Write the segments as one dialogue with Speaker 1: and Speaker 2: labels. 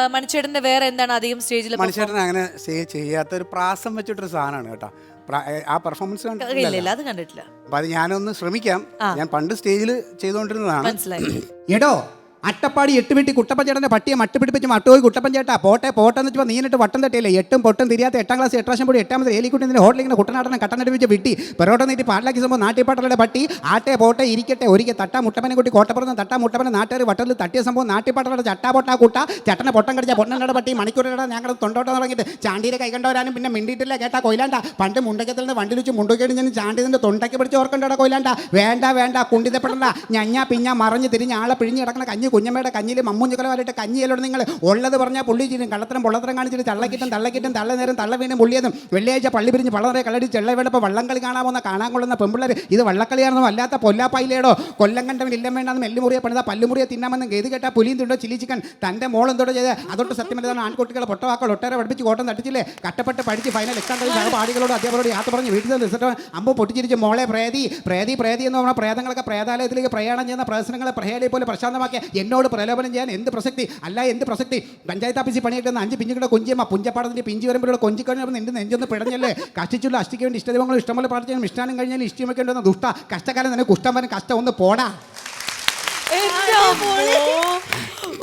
Speaker 1: മണിച്ചേട്ടന്റെ വേറെ എന്താണ് അധികം സ്റ്റേജിൽ
Speaker 2: മണിച്ചേട്ടൻ അങ്ങനെ സ്റ്റേജ് ചെയ്യാത്ത ഒരു പ്രാസം വെച്ചിട്ടൊരു സാധനമാണ് കേട്ടോ. പ്ര- ആ പെർഫോമൻസ്
Speaker 1: ഇല്ല ഇല്ല അത് കണ്ടിട്ടില്ല.
Speaker 2: അപ്പൊ അത് ഞാനൊന്ന് ശ്രമിക്കാം. ഞാൻ പണ്ട് സ്റ്റേജിൽ ചെയ്തുകൊണ്ടിരുന്നതാണ്
Speaker 1: മനസ്സിലായി.
Speaker 3: എടോ അട്ടപ്പാടി എട്ട് വീട്ടി കുട്ടപ്പഞ്ചേട്ടന്റെ പട്ടിയെ മട്ടുപിടിപ്പിച്ച് മട്ടുപോയി കുട്ടപ്പഞ്ചേട്ടാ പോട്ടെ പോട്ടെന്ന് വെച്ചപ്പോൾ നീനിട്ട് വട്ടം തട്ടിയില്ലേ? എട്ടും പൊട്ടും തിരിയാത്ത എട്ടാം ക്ലാസ് എട്ടാം കൂടി എട്ടാമത് ഏലിക്കുട്ടിന്റെ ഹോട്ടലിൽ ഇങ്ങനെ കുട്ടനാടനെ കട്ടനടിപ്പിച്ച് വിട്ടി. പെറോട്ട നീട്ടി പാട്ടിലാക്കി സംഭവം നാട്ടിപ്പാട്ടയുടെ പട്ടി? ആട്ടെ പോട്ടെ ഇരിക്കട്ടെ ഒരിക്കൽ തട്ടാ മുട്ടപ്പനെ കുട്ടി കോട്ടപ്പുറത്ത് തട്ടാ മുട്ടപ്പനെ നാട്ടുകാർ വട്ടത്തിൽ തട്ടിയ സംഭവം നാട്ടിപ്പാട്ടയുടെ ചട്ടാ പൊട്ടാ കൂട്ട ചട്ടനെ പൊട്ടം കടിച്ച പൊണ്ണയുടെ പട്ടി മണിക്കൂറുകളുടെ ഞങ്ങൾ തൊണ്ടോട്ടം തുടങ്ങിയിട്ട്. ചാണ്ടിയുടെ കൈ കണ്ടവരാനും പിന്നെ മിണ്ടിയിട്ടില്ല കേട്ടാ കൊയിലാണ്ട. പണ്ട് മുണ്ടക്കത്തിൽ നിന്ന് വണ്ടി വെച്ച് മുണ്ടുകേടി ഞാൻ ചാണ്ടിതിന്റെ തൊണ്ടയ്ക്ക് പിടിച്ച് ഓർക്കണ്ടോ കൊയിലാണ്ട? വേണ്ട വേണ്ട കുണ്ടിതപ്പെടണ്ട. ഞഞ്ഞ പിഞ്ഞ മറിഞ്ഞ് തിരിഞ്ഞ് ആളെ പിഴിഞ്ഞ് കിടക്കണ കഞ്ഞി കുഞ്ഞമ്മയുടെ കഞ്ഞിയിൽ മമ്മൂഞ്ഞുക്കലമായിട്ട് കഞ്ഞിയിലോട് നിങ്ങൾ ഉള്ളത് പറഞ്ഞാൽ പുള്ളി ചെയ്യും. കള്ളത്തരം പൊള്ളത്തരം കാണിച്ചിട്ട് തള്ളക്കിട്ടും തള്ളക്കിട്ടും തള്ള നേരം തള്ള വീണ്ടും പുള്ളിയതും. വെള്ളിയാഴ്ച പള്ളി പിരിഞ്ഞ് പള്ളറെ കളടി ചെള്ളവേടപ്പോൾ വള്ളംകളി വള്ളം കളി കാണാൻ കൊള്ളുന്ന പെമ്പിള്ളേർ ഇത് വള്ളക്കളിയാണെന്നും അല്ലാത്ത പൊല്ലാപ്പായിലേടോ കൊല്ലം കണ്ടവൻ ഇല്ലം വേണ്ടെന്നും എല്ലുമുറിയെ പണിത പല്ലുമുറിയെ തിന്നാമെന്നും ഗതി കേട്ടാ പുലിയും തിണ്ടോ ചില്ലി ചിക്കൻ. തന്റെ മോളും തൊട്ട് ചെയ്ത്? അതൊട്ട് സത്യമല്ലാതാണ് ആൺകുട്ടികളെ പൊട്ടവാക്കൾ ഒട്ടേറെ പഠിപ്പിച്ച് കോട്ടം തട്ടിച്ചില്ലേ? കട്ടപ്പെട്ട് പഠിച്ച് ഫൈനൽ എക്സാം കഴിഞ്ഞ പാടികളോട് അധ്യാപകരോട് യാത്ര പറഞ്ഞ് വീട്ടിൽ നിന്ന് റിസൾട്ട് അമ്പോ പൊട്ടിച്ചിരിച്ച് മോളെ പ്രേതി പ്രേതി പ്രേതി എന്ന് പറഞ്ഞാൽ പ്രേതങ്ങളൊക്കെ പ്രേതാലയത്തിലേക്ക് പ്രയാണം ചെയ്യുന്ന പ്രശ്നങ്ങളെ പ്രഹേലയെ പോലെ പ്രശാന്തമാക്കിയ എന്നോട് പ്രലോഭനം ചെയ്യാൻ എന്ത് പ്രസക്തി? അല്ല എന്ത് പ്രസക്തി? പഞ്ചായത്ത് ഓഫീസിൽ പണിയെടുക്കുന്ന അഞ്ച് പിഞ്ചുകളുടെ കൊഞ്ചിയമ്മ പുഞ്ചപ്പാടത്തിന്റെ പിഞ്ചി വരുമ്പോഴുള്ള കൊഞ്ചിക്കഴിഞ്ഞപ്പോൾ നിന്റെ നെഞ്ചൊന്ന് പിടഞ്ഞല്ലേ? കഷ്ടിച്ചുള്ള അഷ്ടിക്ക് വേണ്ടി ഇഷ്ടദേവങ്ങളും ഇഷ്ടംപോലെ പ്രാർത്ഥിച്ചാലും ഇഷ്ടാനും കഴിഞ്ഞാൽ ഇഷ്ടമൊക്കെ ഉണ്ടെന്ന ദുഷ്ട. കഷ്ടകാലം തന്നെ കുഷ്ടം വരും. കഷ്ടം ഒന്ന് പോടാ.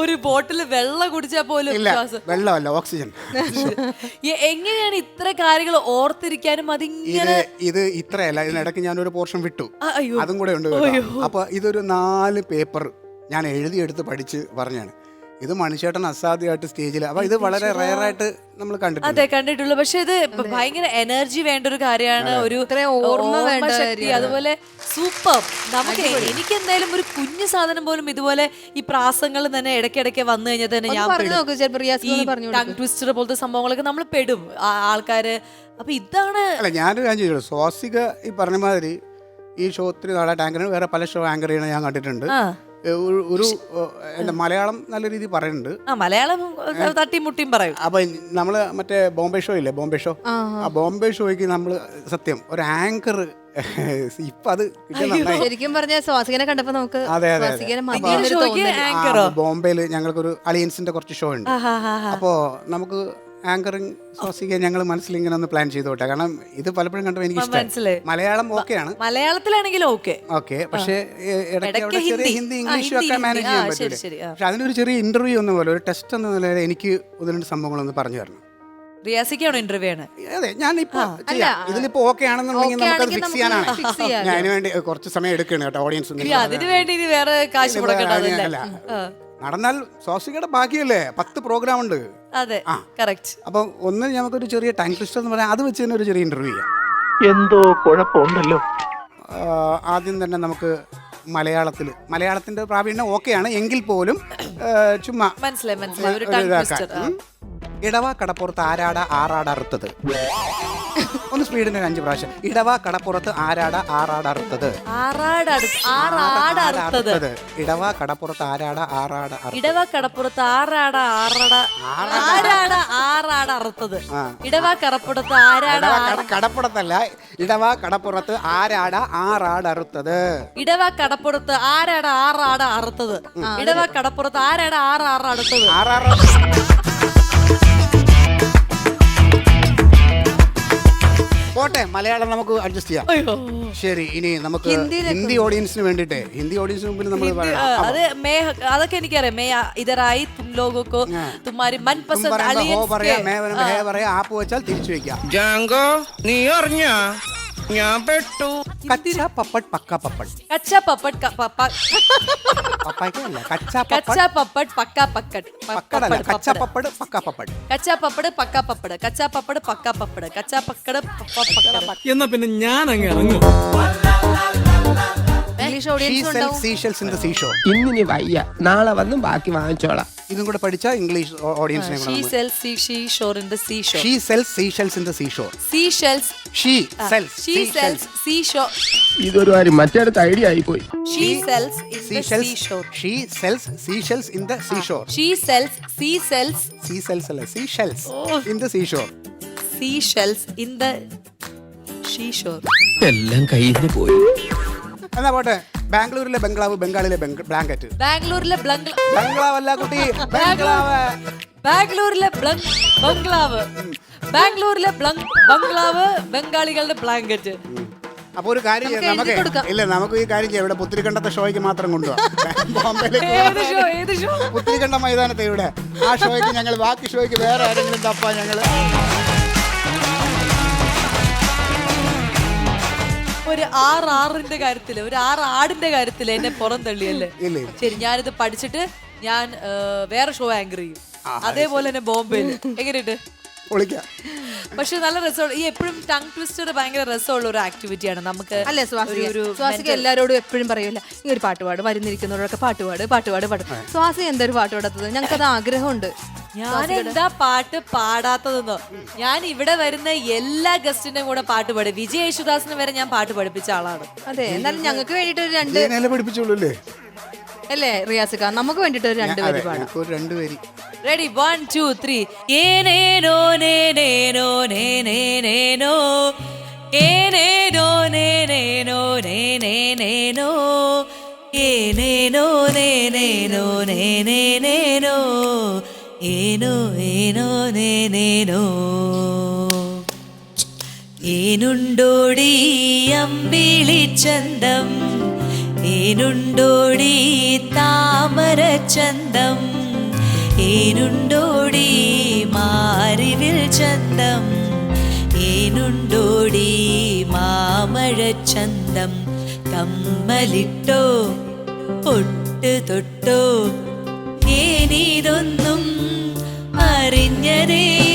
Speaker 1: ഒരു ബോട്ടിൽ വെള്ളം കുടിച്ചാൽ പോലും
Speaker 2: വെള്ളമല്ല ഓക്സിജൻ.
Speaker 1: എങ്ങനെയാണ് ഇത്ര കാര്യങ്ങൾ ഓർത്തിരിക്കാനും അതിങ്ങനെ
Speaker 2: ഇത് ഇത്രയല്ല. ഇതിനിടയ്ക്ക് ഞാനൊരു പോർഷൻ വിട്ടു. അതും കൂടെ ഉണ്ട്. അപ്പൊ ഇതൊരു നാല് പേപ്പർ ഞാൻ എഴുതിയെടുത്ത് പഠിച്ച് പറഞ്ഞാണ്. ഇത് മനുഷ്യേട്ടൻ അസാധ്യമായിട്ട് സ്റ്റേജിൽ അപ്പൊ ഇത് വളരെ റയറായിട്ട് നമ്മൾ കണ്ടിട്ടുണ്ട്.
Speaker 1: അതെ കണ്ടിട്ടുള്ളൂ. പക്ഷെ ഇത് ഭയങ്കര എനർജി വേണ്ട ഒരു കാര്യമാണ് ഒരു
Speaker 4: ഓർമ്മ വേണ്ട
Speaker 1: ശക്തി അതുപോലെ സൂപ്പർ. നമുക്ക് എനിക്ക് എന്തായാലും ഒരു കുഞ്ഞു സാധനം പോലും ഇതുപോലെ ഈ പ്രാസങ്ങൾ തന്നെ ഇടയ്ക്കിടയ്ക്ക് വന്നു കഴിഞ്ഞാൽ തന്നെ ഞാൻ
Speaker 4: പറഞ്ഞു നോക്ക് ചിലപ്പോ റിയാസ് പറഞ്ഞു
Speaker 1: ടങ് ട്വിസ്റ്റർ പോലത്തെ സംഭവങ്ങളൊക്കെ നമ്മൾ പെടും ആൾക്കാര്. അപ്പൊ ഇതാണ്
Speaker 2: അല്ല ഞാനൊരു കാര്യം ചോദിച്ചു സ്വാസിക ഈ പറഞ്ഞ മാതിരി ഈ ഷോ ഒത്തിരി നാളായിട്ട് ആങ്കർ വേറെ പല ഷോ ആങ്കർ ചെയ്യണ ഞാൻ കണ്ടിട്ടുണ്ട്. ഒരു- മലയാളം നല്ല രീതിയിൽ പറയുന്നുണ്ട്.
Speaker 1: ആ മലയാളം തട്ടിയും മുട്ടിയും പറയും.
Speaker 2: അപ്പൊ നമ്മൾ മറ്റേ ബോംബെ ഷോ ഇല്ലേ? ബോംബെ ഷോ? ആ ബോംബെ ഷോയ്ക്ക് നമ്മൾ സത്യം ഒരു ആങ്കർ ഇപ്പൊ അത്
Speaker 4: ശരിക്കും പറഞ്ഞ സ്വാസികനെ കണ്ടപ്പോ നമുക്ക്
Speaker 2: അതെ, അതെ, ബോംബെയിൽ ഞങ്ങൾക്കൊരു അലിയൻസിന്റെ കുറച്ച് ഷോ ഉണ്ട്. അപ്പോൾ നമുക്ക് ആങ്കറിങ് സ്വാസിക ഞങ്ങൾ മനസ്സിൽ ഇങ്ങനെ ഒന്ന് പ്ലാൻ ചെയ്തോട്ടെ കാരണം ഇത് പലപ്പോഴും കണ്ടപ്പോൾ എനിക്ക്
Speaker 1: മനസ്സിലായി.
Speaker 2: ഇഷ്ടം. മലയാളം ഓക്കെയാണ്
Speaker 1: മലയാളത്തിലാണെങ്കിലും ഓക്കെ
Speaker 2: ഓക്കെ പക്ഷേ ഏ, ഇടയ്ക്ക്
Speaker 1: ഇടയ്ക്ക്
Speaker 2: ചെറിയ
Speaker 1: ഹിന്ദി.
Speaker 2: ഹിന്ദി
Speaker 1: ആ,
Speaker 2: ഇംഗ്ലീഷും
Speaker 1: ഹിന്ദി,
Speaker 2: ഒക്കെ മാനേജ്
Speaker 1: ഹിന്ദി.
Speaker 2: ചെയ്യാൻ
Speaker 1: ആ, ശരി,
Speaker 2: പറ്റില്ല
Speaker 1: ശരി, ആ.
Speaker 2: പക്ഷെ അതിനൊരു ചെറിയ ഇന്റർവ്യൂ എന്ന പോലെ ഒരു ടെസ്റ്റ് എന്ന നിലയിൽ എനിക്ക് ഒന്ന് രണ്ട് സംഭവങ്ങളൊന്ന് പറഞ്ഞു തരണം.
Speaker 1: റിയാസിക്കാണോ ഇന്റർവ്യൂ ആണ്?
Speaker 2: അതെ ചെയ്യാം. ഇതിലിപ്പോ ഓക്കെ ആണെന്നുണ്ടെങ്കിൽ
Speaker 4: Okay
Speaker 2: നമുക്കത്
Speaker 4: ആണെങ്കിൽ
Speaker 2: ഫിക്സ്
Speaker 4: നമുക്ക്
Speaker 2: ചെയ്യാനാണ്.
Speaker 4: fix.
Speaker 2: ഞാൻ അതിനുവേണ്ടി കുറച്ച് സമയം എടുക്കണം കേട്ടോ ഓഡിയൻസ്
Speaker 1: ഇനി അതിനു വേണ്ടി ഇനി വേറെ കാശ് മുടക്കണ്ട അതല്ലേ.
Speaker 2: അല്ല നടന്നാൽ സ്വാസികയുടെ ബാക്കിയല്ലേ? പത്ത് പ്രോഗ്രാം ഉണ്ട്.
Speaker 1: അതെ. കറക്റ്റ്
Speaker 2: അപ്പൊ ഒന്ന് നമുക്കൊരു ചെറിയ ടൈം ക്രിസ്റ്റർ എന്ന് പറയാം അത് വെച്ച് തന്നെ ഒരു ചെറിയ ഇന്റർവ്യൂ ചെയ്യാം.
Speaker 5: എന്തോ കുഴപ്പമുണ്ടല്ലോ.
Speaker 2: ആദ്യം തന്നെ നമുക്ക് മലയാളത്തിൽ മലയാളത്തിന്റെ പ്രാവീണ്യം ഓക്കെയാണ് എങ്കിൽ പോലും ചുമ്മാ
Speaker 1: മനസ്സിലായി മനസ്സിലായി. ഒരു
Speaker 2: ഇടവ കടപ്പുറത്ത് ആരാട ആറാട അറുത്തത് ഒന്ന് സ്പീഡിന് ഒരു അഞ്ച് പ്രാവശ്യം. ഇടവ കടപ്പുറത്ത് ആരാട ആറാട അറുത്തത്
Speaker 1: ആറാട് ആറാട് അറുത്തത്
Speaker 2: ഇടവ കടപ്പുറത്ത് ആരാട ആറാട അറുത്തത്
Speaker 1: ഇടവ കടപ്പുറത്ത് ആറാട ആറട ആരാട ആറാട അറുത്തത്. ഇടവ കടപ്പുറത്ത് ആരാട
Speaker 2: ഇടവ കട- കടപ്പുറത്തല്ല. ഇടവ കടപ്പുറത്ത് ആരാട ആറാട അറുത്തത്
Speaker 1: ഇടവ കടപ്പുറത്ത് ആരാട ആറാട അറുത്തത് ഇടവ കടപ്പുറത്ത് ആരാട ആറ് ആറ് അടുത്തത്
Speaker 2: ആറാറ മലയാളം നമുക്ക് അഡ്ജസ്റ്റ് ചെയ്യാം.
Speaker 1: അയ്യോ.
Speaker 2: ശരി ഇനി നമുക്ക് ഹിന്ദി ഓഡിയൻസിന് വേണ്ടിട്ട് ഹിന്ദി ഓഡിയൻസിന് മുമ്പിൽ നമ്മൾ
Speaker 1: അത് മേ അതൊക്കെ എനിക്കറിയാം. മേ തും മൻപസന്ദ് അലിയൻസ്
Speaker 2: പറയാ മേ പറയാ ആപ്പ് വെച്ചാൽ തിരിച്ചു വെക്കാം.
Speaker 6: ജാങ്കോ നീ അറിഞ്ഞ? ഞാൻ പെട്ടു.
Speaker 2: കച്ച പപ്പട് പക്ക പപ്പട്.
Speaker 1: കച്ച പപ്പട് ക- പ- പ-
Speaker 2: പപ്പായ്ക്കല്ല കച്ച
Speaker 1: കച്ച
Speaker 2: പപ്പട്
Speaker 1: പപ്പട് പക്ക പക്കട്. പ-
Speaker 2: പക്കടല്ല
Speaker 1: പപ്പട്,
Speaker 2: കച്ച
Speaker 1: പപ്പട്.
Speaker 2: പപ്പട് പക്ക പപ്പട്.
Speaker 1: കച്ച പപ്പട് പക്ക പപ്പട്. കച്ച പപ്പട് പക്ക പപ്പട്. കച്ച പക്കട്
Speaker 5: എന്നാ പിന്നെ ഞാൻ അങ്ങ് ഇറങ്ങും
Speaker 4: ഇംഗ്ലീഷ് ഓഡിയൻസ് ഉണ്ടാവും
Speaker 7: ഇന്നിനി വയ്യ. നാളെ വന്നും ബാക്കി വാങ്ങിച്ചോളാം.
Speaker 2: ഇതും കൂടെ പഠിച്ച English ഓഡിയൻസിനെ
Speaker 1: she sells sea she shore in the sea shore
Speaker 2: she sells sea shells in the
Speaker 1: sea shore
Speaker 2: sea shells
Speaker 1: she sells she sells sea shore
Speaker 7: ഇതൊരു കാര്യം മറ്റേടത്ത് ഐഡിയ ആയി
Speaker 1: പോയി she sells in the sea
Speaker 2: shore she sells sea shells in
Speaker 1: the sea shore she
Speaker 2: sells sea sells sea sells അല്ല sea shells in the sea
Speaker 1: shore sea shells in the she shore
Speaker 7: എല്ലാം കയ്യിൽ പോയി.
Speaker 2: എന്നാ പോട്ടെ? ബാംഗ്ലൂരിലെ ബംഗ്ലാവ് ബംഗാളിലെ blanket.
Speaker 1: ബാംഗ്ലൂരിലെ
Speaker 2: ബംഗ്ലാവ് അല്ല കുട്ടി ബംഗ്ലാവ്.
Speaker 1: ബാംഗ്ലൂരിലെ ബംഗ്ലാവ്. ബാംഗ്ലൂരിലെ ബംഗ്ലാവ് ബംഗാളികളുടെ ബ്ലാങ്കറ്റ്.
Speaker 2: അപ്പൊ ഒരു കാര്യം ചെയ്യാം
Speaker 4: നമുക്ക്.
Speaker 2: ഇല്ല നമുക്ക് ഈ കാര്യം ചെയ്യാം. ഇവിടെ പുത്തിരിക്കണ്ടത്തെ ഷോയ്ക്ക് മാത്രം കൊണ്ടുപോകാം പുത്തിരിക്കണ്ട മൈതാനത്തെ ഇവിടെ. ആ ഷോയ്ക്ക് ഞങ്ങൾ ബാക്കി ഷോയ്ക്ക് വേറെ ആരെങ്കിലും തപ്പാ ഞങ്ങൾ.
Speaker 1: ഒരു ആർ ആറിന്റെ കാര്യത്തിൽ ഒരു ആർ ആടിന്റെ കാര്യത്തിൽ എന്നെ പുറം തള്ളിയല്ലേ. ശരി ഞാനിത് പഠിച്ചിട്ട് ഞാൻ വേറെ ഷോ ആങ്കർ ചെയ്യും. അതേപോലെ തന്നെ ബോംബെയിൽ എങ്ങനെയുണ്ട്? പക്ഷെ നല്ല രസമുള്ള ഈ എപ്പോഴും ടങ് ട്വിസ്റ്റർ ഭയങ്കര രസമുള്ള ഒരു ആക്ടിവിറ്റി ആണ്. നമുക്ക്
Speaker 4: അല്ലേ സ്വാസിക?
Speaker 1: ഒരു- ഒരു
Speaker 4: സ്വാസിക എല്ലാരോടും എപ്പോഴും പറയൂല ഈ ഒരു പാട്ടുപാട് വരുന്നിരിക്കുന്നവരൊക്കെ പാട്ടുപാട് പാട്ടുപാട് പാട്ട് സ്വാസിക എന്തൊരു പാട്ട് പാടാത്തത്? ഞങ്ങൾക്ക് അത് ആഗ്രഹമുണ്ട്.
Speaker 1: ഞാൻ എന്താ പാട്ട് പാടാത്തതെന്നോ? ഞാൻ ഇവിടെ വരുന്ന എല്ലാ ഗസ്റ്റിന്റെയും കൂടെ പാട്ട് പാടും. വിജയ് യേശുദാസിന് വരെ ഞാൻ പാട്ട് പഠിപ്പിച്ച ആളാണ്.
Speaker 4: അതെ എന്നാലും ഞങ്ങൾക്ക് വേണ്ടിട്ട് ഒരു രണ്ട്
Speaker 2: ജയനല്ലേ പഠിപ്പിച്ചോളൂ അല്ലേ?
Speaker 4: അല്ലേ റിയാസിക നമുക്ക് വേണ്ടിട്ട് ഒരു രണ്ട്
Speaker 2: വരി
Speaker 4: പേര് പാടാം
Speaker 2: രണ്ട് ഒരു രണ്ടുപേരി
Speaker 1: റെഡി വൺ ടു ത്രീ ഏനേനോ നേനേനോ നേനേനേനോ ഏനേനോ നേനേനോ നേനേനേനോ ഏനേനോ നേനേനോ നേനേനേനോ ഏനോ ഏനോ നേനേനോ ഏനുണ്ടോടി അമ്പിളിച്ചന്തം ഏനുണ്ടോടി താമര ചന്തം? ഏനുണ്ടോടി മാറിവിൽ ചന്തം? ഏനുണ്ടോടി മാമഴ ചന്തം? കമ്മലിട്ടോ പൊട്ട് തൊട്ടോ ഏനിതൊന്നും അറിഞ്ഞതേയില്ലേ